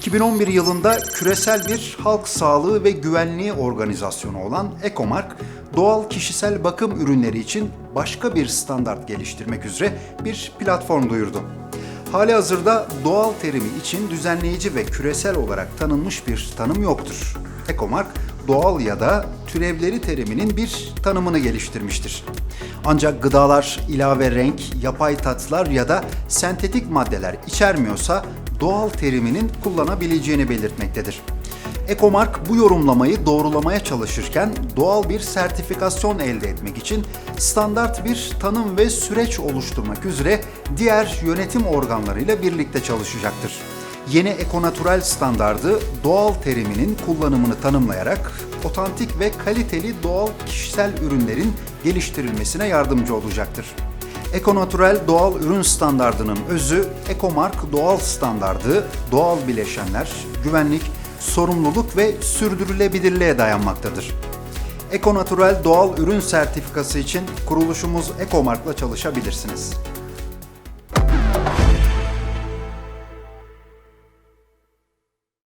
2011 yılında küresel bir halk sağlığı ve güvenliği organizasyonu olan Ecomark, doğal kişisel bakım ürünleri için başka bir standart geliştirmek üzere bir platform duyurdu. Hali hazırda doğal terimi için düzenleyici ve küresel olarak tanınmış bir tanım yoktur. Ecomark, doğal ya da türevleri teriminin bir tanımını geliştirmiştir. Ancak gıdalar ilave renk, yapay tatlar ya da sentetik maddeler içermiyorsa doğal teriminin kullanabileceğini belirtmektedir. Ekomark bu yorumlamayı doğrulamaya çalışırken doğal bir sertifikasyon elde etmek için standart bir tanım ve süreç oluşturmak üzere diğer yönetim organlarıyla birlikte çalışacaktır. Yeni Ekonatural standardı doğal teriminin kullanımını tanımlayarak otantik ve kaliteli doğal kişisel ürünlerin geliştirilmesine yardımcı olacaktır. Ekonatural doğal ürün standardının özü Ekomark doğal standardı, doğal bileşenler, güvenlik, sorumluluk ve sürdürülebilirliğe dayanmaktadır. Ekonatural doğal ürün sertifikası için kuruluşumuz Ekomark'la çalışabilirsiniz.